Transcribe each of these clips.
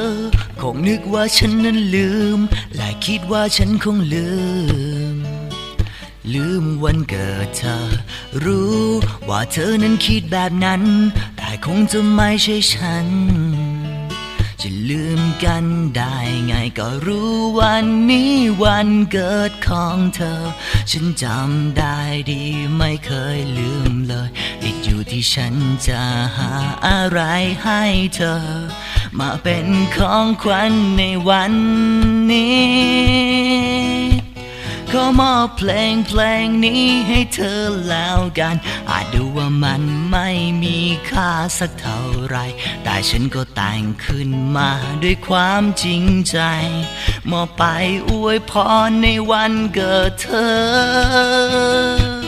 อ คงนึกว่าฉันนั้นลืม และคิดว่าฉันคงลืม ลืมวันเกิดเธอ รู้ว่าเธอนั้นคิดแบบนั้น แต่คงจะไม่ใช่ฉัน จะลืมกันได้ไงก็รู้วันนี้วันเกิดของเธอ ฉันจำได้ดีไม่เคยลืมเลย ติดอยู่ที่ฉันจะหาอะไรให้เธอ มาเป็นของขวัญในวันนี้ ขอมอบเพลงเพลงนี้ให้เธอแล้วกัน อาจดูว่ามันไม่มีค่าสักเท่าไร แต่ฉันก็แต่งขึ้นมาด้วยความจริงใจ มอบไปอวยพรในวันเกิดเธอ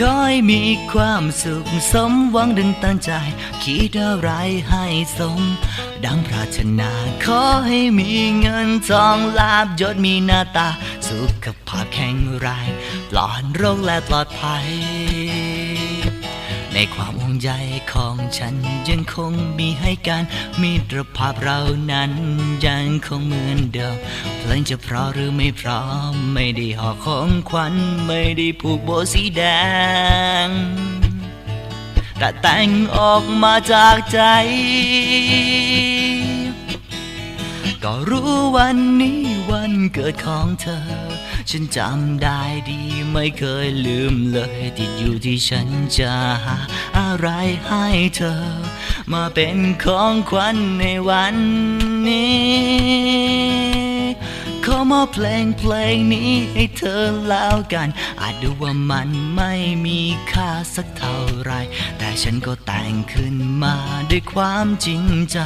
ขอให้มีความสุขสมหวังดึงตั้งใจ คิดอะไรให้สม ดังปรารถนา ขอให้มีเงินทองลาบยศมีหน้าตา สุขภาพแข็งแรงปลอดโรคและปลอดภัย ในความห่วงใยของฉันยังคงมีให้กันมิตรภาพเรานั้นยังคงเหมือนเดิมเพลงจะเพราะหรือไม่เพราะไม่ได้ห่อของขวัญไม่ได้ผูกโบสีแดงแต่แต่งออกมาจากใจ ก็รู้วันนี้วันเกิดของเธอ ฉันจำได้ดีไม่เคยลืมเลย ติดอยู่ที่ฉันจะหาอะไรให้เธอ มาเป็นของขวัญในวันนี้ขอมอบเพลงเพลงนี้ให้เธอแล้วกัน อาจดูว่ามันไม่มีค่าสักเท่าไร แต่ฉันก็แต่งขึ้นมาด้วยความจริงใจ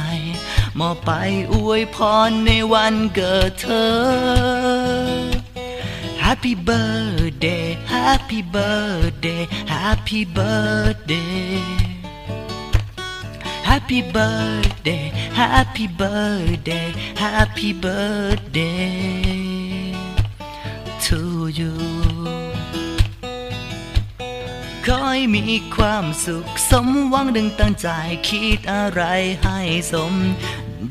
มอบไปอวยพรในวันเกิดเธอ Happy birthday Happy birthday Happy birthday Happy birthday, happy birthday, happy birthday to you ขอให้มีความสุขสมหวังดังตั้งใจคิดอะไรให้สม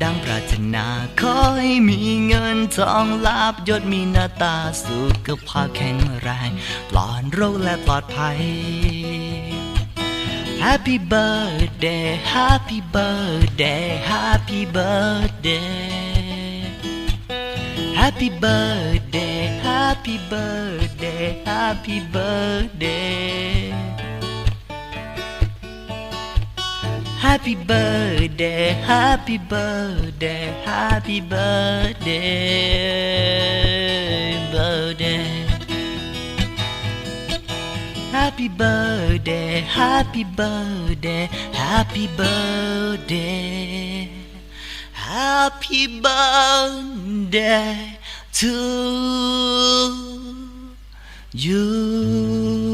ดังปรารถนาขอให้มีเงินทองลาบยศมีหน้าตาสุขภาพแข็งแรงปลอดโรคและปลอดภัย Happy birthday, happy birthday, happy birthday. Happy birthday, happy birthday, happy birthday. Happy birthday, happy birthday, happy birthday, birthday. Happy birthday, happy birthday, happy birthday, happy birthday to you.